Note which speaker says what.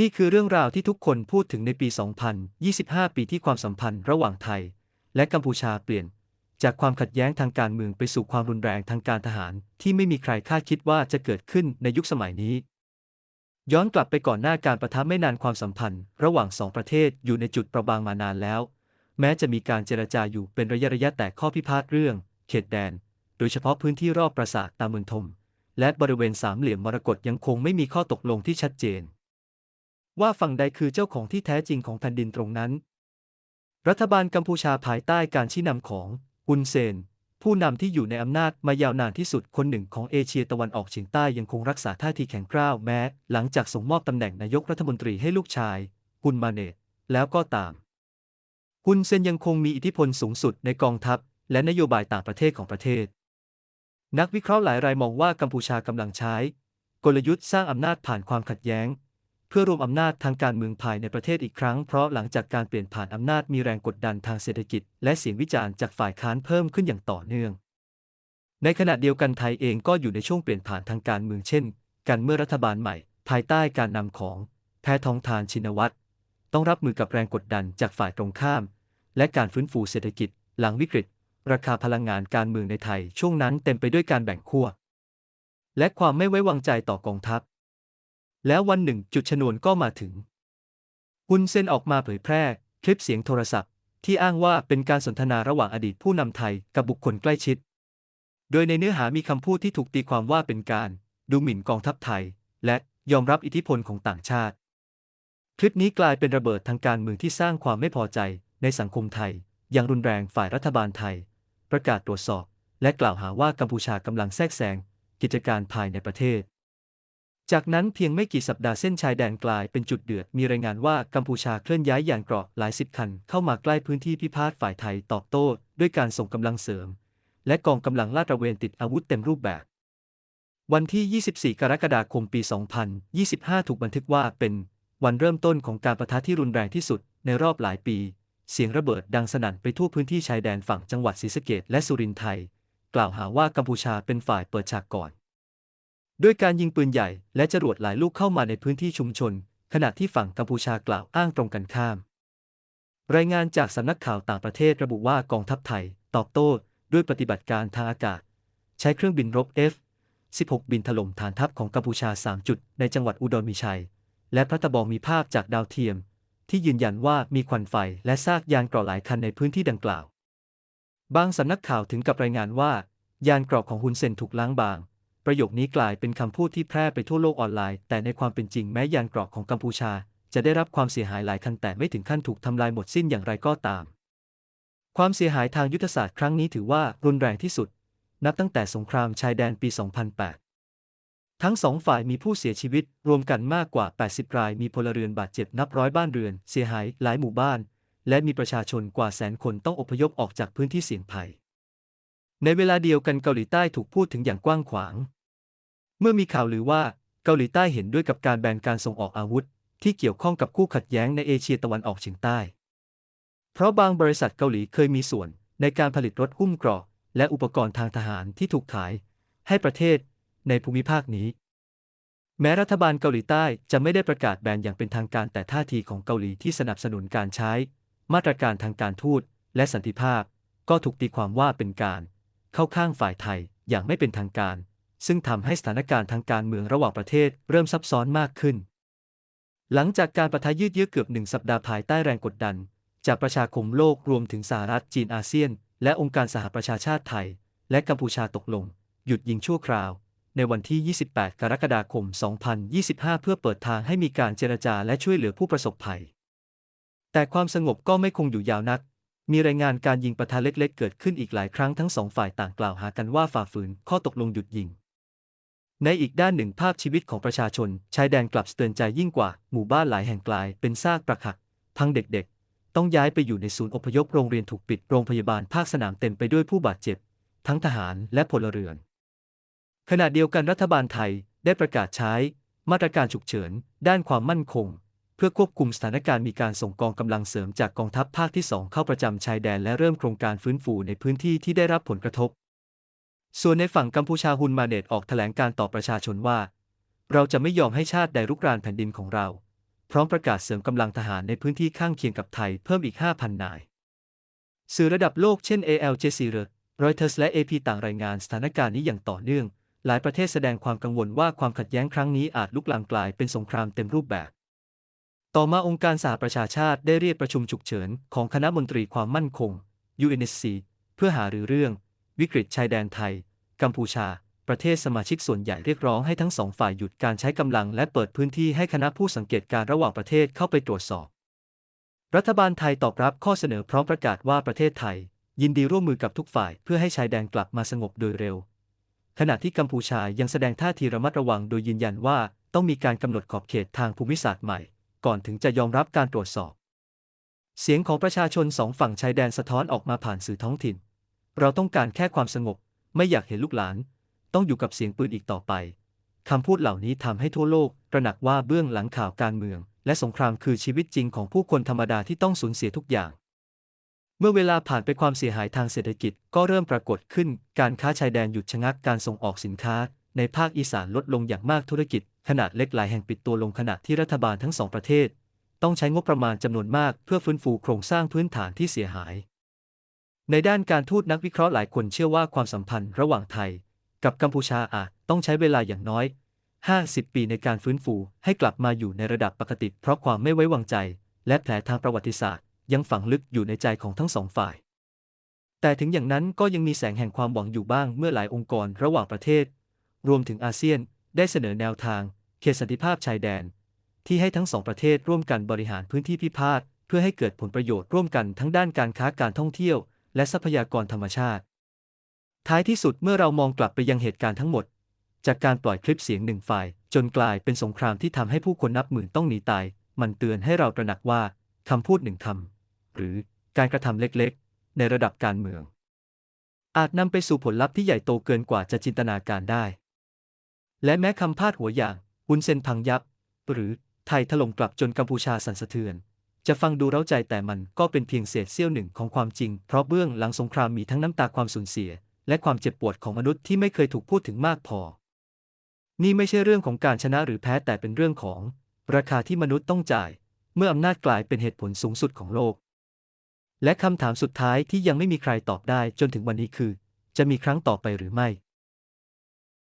Speaker 1: นี่คือเรื่องราวที่ทุกคนพูดถึงในปี 2025 ปีที่ความสัมพันธ์ระหว่างไทย และกัมพูชาเปลี่ยน จากความขัดแย้งทางการเมืองไปสู่ความรุนแรงทางการทหาร ที่ไม่มีใครคาดคิดว่าจะเกิดขึ้นในยุคสมัยนี้ ย้อนกลับไปก่อนหน้าการประทะไม่นานความสัมพันธ์ ระหว่างสองประเทศอยู่ในจุดประบางมานานแล้ว แม้จะมีการเจรจาอยู่เป็นระยะระยะแต่ข้อพิพาทเรื่อง เขตแดน โดยเฉพาะพื้นที่รอบปราสาทตาเมืองทม และบริเวณสามเหลี่ยมมรกตยังคงไม่มีข้อตกลงที่ชัดเจน ว่าฝั่งใดคือเจ้าของที่แท้จริงของแผ่นดินตรงนั้น รัฐบาลกัมพูชาภายใต้การชี้นำของอุนเซน ผู้นำที่อยู่ในอำนาจมายาวนานที่สุดคนหนึ่งของเอเชียตะวันออกเฉียงใต้ยังคงรักษาท่าทีแข็งกร้าวแม้ หลังจากส่งมอบตำแหน่งนายกรัฐมนตรีให้ลูกชายฮุนมาเนตแล้วก็ตามฮุนเซนยังคงมีอิทธิพลสูงสุดในกองทัพ และนโยบายต่างประเทศของประเทศ นักวิเคราะห์หลายรายมองว่ากัมพูชากำลังใช้ กลยุทธ์สร้างอำนาจผ่านความขัดแย้ง พื่อรวมอำนาจทางการเมืองภายในประเทศอีกครั้งเพราะหลังจากการเปลี่ยนผ่านอำนาจมีแรงกดดันทางเศรษฐกิจ และเสียงวิจารณ์จากฝ่ายค้านเพิ่มขึ้นอย่างต่อเนื่อง ในขณะเดียวกันไทยเองก็อยู่ในช่วงเปลี่ยนผ่านทางการเมืองเช่น กันเมื่อรัฐบาลใหม่ ภายใต้การนำของแพทองทานชินวัตรต้องรับมือกับแรงกดดันจากฝ่ายตรงข้าม และการฟื้นฟูเศรษฐกิจ หลังวิกฤต ราคาพลังงานการเมืองในไทยช่วงนั้นเต็มไปด้วยการแบ่งขั้วและความไม่ไว้วางใจต่อกองทัพ แล้ววันหนึ่งจุดชนวนก็มาถึงฮุนเซนออกมาเผยแพร่คลิปเสียงโทรศัพท์ ที่อ้างว่าเป็นการสนทนาระหว่างอดีตผู้นำไทยกับบุคคลใกล้ชิด โดยในเนื้อหามีคำพูดที่ถูกตีความว่าเป็นการ ดูหมิ่นกองทัพไทย และยอมรับอิทธิพลของต่างชาติ คลิปนี้กลายเป็นระเบิดทางการเมืองที่สร้างความไม่พอใจในสังคมไทย อย่างรุนแรงฝ่ายรัฐบาลไทย ประกาศตรวจสอบ และกล่าวหาว่ากัมพูชากำลังแทรกแซงกิจการภายในประเทศ จากนั้นเพียงไม่กี่สัปดาห์เส้นชายแดนกลายเป็นจุดเดือด มีรายงานว่ากัมพูชาเคลื่อนย้ายยานเกราะหลายสิบคันเข้ามาใกล้พื้นที่พิพาทฝ่ายไทยตอบโต้ ด้วยการส่งกำลังเสริม และกองกำลังลาดตระเวนติดอาวุธเต็มรูปแบบ วันที่ 24 กรกฎาคมปี 2025 ถูกบันทึกว่าเป็นวันเริ่มต้นของการประทะที่รุนแรงที่สุดในรอบหลายปี เสียงระเบิดดังสนั่นไปทั่วพื้นที่ชายแดนฝั่งจังหวัดศรีสะเกษและสุรินทร์ไทย กล่าวหาว่ากัมพูชาเป็นฝ่ายเปิดฉากก่อน ด้วยการยิงปืนใหญ่และจรวดหลายลูกเข้ามาในพื้นที่ชุมชน ขณะที่ฝั่งกัมพูชากล่าวอ้างตรงกันข้าม รายงานจากสำนักข่าวต่างประเทศระบุว่ากองทัพไทย ตอบโต้ด้วยปฏิบัติการทางอากาศ ใช้เครื่องบินรบ F-16 บินถล่มฐานทัพของกัมพูชา 3 จุด ในจังหวัดอุดรมีชัย และพระตะบองมีภาพจากดาวเทียม ที่ยืนยันว่ามีควันไฟและซากยานเกราะหลายคันในพื้นที่ดังกล่าว บางสำนักข่าวถึงกับรายงานว่า ยานเกราะของฮุนเซนถูกล้างบาง ประโยคนี้กลายเป็นคำพูดที่แพร่ไปทั่วโลกออนไลน์ แต่ในความเป็นจริงแม้ยานเกราะของกัมพูชา จะได้รับความเสียหายหลายคันแต่ไม่ถึงขั้นถูกทำลายหมดสิ้นอย่างไรก็ตาม ความเสียหายทางยุทธศาสตร์ครั้งนี้ถือว่ารุนแรงที่สุด นับตั้งแต่สงครามชายแดนปี 2008 ทั้งสองฝ่ายมีผู้เสียชีวิต รวมกันมากกว่า 80 ราย มีพลเรือนบาดเจ็บนับร้อยบ้านเรือน เสียหายหลายหมู่บ้าน และมีประชาชนกว่าแสนคนต้องอพยพออกจากพื้นที่เสี่ยงภัย ในเวลาเดียวกันเกาหลีใต้ถูกพูดถึงอย่างกว้างขวาง เมื่อมีข่าวลือว่าเกาหลีใต้เห็นด้วยกับการแบนการส่งออกอาวุธ ที่เกี่ยวข้องกับคู่ขัดแย้งในเอเชียตะวันออกเฉียงใต้ เพราะบางบริษัทเกาหลีเคยมีส่วนในการผลิตรถหุ้มเกราะและอุปกรณ์ทางทหารที่ถูกขาย ให้ประเทศในภูมิภาคนี้ แม้รัฐบาลเกาหลีใต้จะไม่ได้ประกาศแบนอย่างเป็นทางการแต่ท่าทีของเกาหลีที่สนับสนุนการใช้ มาตรการทางการทูตและสันติภาพ ก็ถูกตีความว่าเป็นการ เข้าข้างฝ่ายไทยอย่างไม่เป็นทางการ ซึ่งทำให้สถานการณ์ทางการเมืองระหว่างประเทศเริ่มซับซ้อนมากขึ้น หลังจากการประทะยืดเยื้อเกือบหนึ่งสัปดาห์ภายใต้แรงกดดัน จากประชาคมโลกรวมถึงสหรัฐจีนอาเซียน และองค์การสหประชาชาติไทย และกัมพูชาตกลง หยุดยิงชั่วคราว ในวันที่ 28 กรกฎาคม 2025 เพื่อเปิดทางให้มีการเจรจาและช่วยเหลือผู้ประสบภัยแต่ความสงบก็ไม่คงอยู่ยาวนัก มีรายงานการยิงปะทะเล็กๆ เกิดขึ้นอีกหลายครั้งทั้งสองฝ่ายต่างกล่าวหากันว่าฝ่าฝืนข้อตกลงหยุดยิง ในอีกด้านหนึ่งภาพชีวิตของประชาชนชายแดนกลับเตือนใจยิ่งกว่า หมู่บ้านหลายแห่งกลายเป็นซากปรักหัก ทั้งเด็กๆ ต้องย้ายไปอยู่ในศูนย์อพยพโรงเรียนถูกปิดโรงพยาบาลภาคสนามเต็มไปด้วยผู้บาดเจ็บ ทั้งทหารและพลเรือน ขณะเดียวกันรัฐบาลไทยได้ประกาศใช้ มาตรการฉุกเฉิน ด้านความมั่นคง พื่อควบคุมสถานการณ์มีการส่งกองกำลังเสริมจากกองทัพภาคที่ 2 เข้าประจำชายแดนและเริ่มโครงการฟื้นฟูในพื้นที่ที่ได้รับผลกระทบ ส่วนในฝั่งกัมพูชาฮุนมาเนตออกแถลงการต่อประชาชนว่า เราจะไม่ยอมให้ชาติใดรุกรานแผ่นดินของเรา พร้อมประกาศเสริมกำลังทหารในพื้นที่ข้างเคียงกับไทยเพิ่มอีก 5,000 นาย สื่อระดับโลกเช่น Al Jazeera Reuters และ AP ต่างรายงานสถานการณ์นี้อย่างต่อเนื่อง หลายประเทศแสดงความกังวลว่าความขัดแย้งครั้งนี้อาจลุกลามกลายเป็นสงครามเต็มรูปแบบ ต่อมาองค์การสหประชาชาติได้เรียกประชุมฉุกเฉินของคณะมนตรีความมั่นคง UNSC เพื่อหารือเรื่อง วิกฤตชายแดนไทย กัมพูชา ประเทศสมาชิกส่วนใหญ่เรียกร้องให้ทั้งสองฝ่ายหยุดการใช้กำลังและเปิดพื้นที่ให้คณะผู้สังเกตการระหว่างประเทศเข้าไปตรวจสอบ รัฐบาลไทยตอบรับข้อเสนอพร้อมประกาศว่าประเทศไทย ยินดีร่วมมือกับทุกฝ่ายเพื่อให้ชายแดนกลับมาสงบโดยเร็ว ขณะที่กัมพูชายังแสดงท่าทีระมัดระวังโดยยืนยันว่าต้องมีการกำหนดขอบเขตทางภูมิศาสตร์ใหม่ ก่อนถึงจะยอมรับการตรวจสอบ เสียงของประชาชนสองฝั่งชายแดนสะท้อนออกมาผ่านสื่อท้องถิ่น เราต้องการแค่ความสงบ ไม่อยากเห็นลูกหลาน ต้องอยู่กับเสียงปืนอีกต่อไปคำพูดเหล่านี้ทำให้ทั่วโลกตระหนักว่าเบื้องหลังข่าวการเมือง และสงครามคือชีวิตจริงของผู้คนธรรมดาที่ต้องสูญเสียทุกอย่างเมื่อเวลาผ่านไปความเสียหายทางเศรษฐกิจก็เริ่มปรากฏขึ้น การค้าชายแดนหยุดชะงักการส่งออกสินค้า ในภาคอีสานลดลงอย่างมากธุรกิจ ขนาดเล็กหลายแห่งปิดตัวลงขณะที่รัฐบาลทั้งสองประเทศ ต้องใช้งบประมาณจำนวนมากเพื่อฟื้นฟูโครงสร้างพื้นฐานที่เสียหาย ในด้านการทูตนักวิเคราะห์หลายคนเชื่อว่าความสัมพันธ์ระหว่างไทย กับกัมพูชาอาจต้องใช้เวลาอย่างน้อย 50 ปีในการฟื้นฟูให้กลับมาอยู่ในระดับปกติ เพราะความไม่ไว้วางใจ และแผลทางประวัติศาสตร์ ยังฝังลึกอยู่ในใจของทั้งสองฝ่าย แต่ถึงอย่างนั้นก็ยังมีแสงแห่งความหวังอยู่บ้างเมื่อหลายองค์กรระหว่างประเทศ รวมถึงอาเซียน ได้เสนอแนวทาง เขตสันติภาพชายแดน ที่ให้ทั้งสองประเทศร่วมกันบริหารพื้นที่พิพาทเพื่อให้เกิดผลประโยชน์ร่วมกันทั้งด้านการค้าการท่องเที่ยว และทรัพยากรธรรมชาติ ท้ายที่สุดเมื่อเรามองกลับไปยังเหตุการณ์ทั้งหมด จากการปล่อยคลิปเสียงหนึ่งฝ่าย จนกลายเป็นสงครามที่ทำให้ผู้คนนับหมื่นต้องหนีตาย มันเตือนให้เราตระหนักว่าคำพูดหนึ่งคำหรือการกระทำเล็กๆ ในระดับการเมือง อาจนำไปสู่ผลลัพธ์ที่ใหญ่โตเกินกว่าจะจินตนาการได้ และแม้คำพาดหัวอย่างวุนเซนพังยับ หรือไทยถล่มกลับจนกัมพูชาสั่นสะเทือน จะฟังดูเร้าใจแต่มันก็เป็นเพียงเศษเสี้ยวหนึ่งของความจริง เพราะเบื้องหลังสงครามมีทั้งน้ำตาความสูญเสีย และความเจ็บปวดของมนุษย์ที่ไม่เคยถูกพูดถึงมากพอ นี่ไม่ใช่เรื่องของการชนะหรือแพ้แต่เป็นเรื่องของ ราคาที่มนุษย์ต้องจ่าย เมื่ออำนาจกลายเป็นเหตุผลสูงสุดของโลก และคำถามสุดท้ายที่ยังไม่มีใครตอบได้จนถึงวันนี้คือ จะมีครั้งต่อไปหรือไม่